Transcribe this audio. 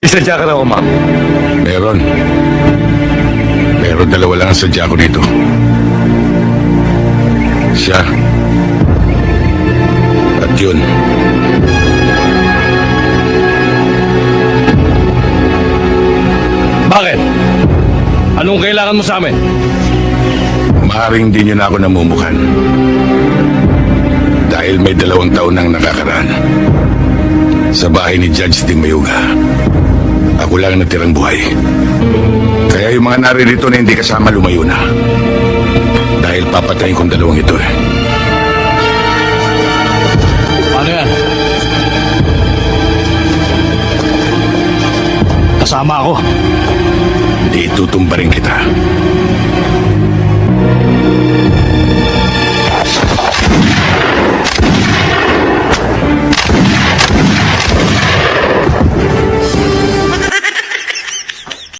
Isadya ka na ako, ma'am. Meron. Pero dalawa lang ang sadya ko dito. Siya. At yun. Bakit? Anong kailangan mo sa amin? Maaring di nyo na ako namumukan. Dahil may dalawang taon nang nakakaraan. Sa bahay ni Judge Ding Mayuga. Ako lang ang natirang buhay. Kaya yung mga naririto na hindi kasama lumayo na. Dahil papatayin kong dalawang ito eh. Paano yan? Kasama ako. Hindi itutumba rin kita.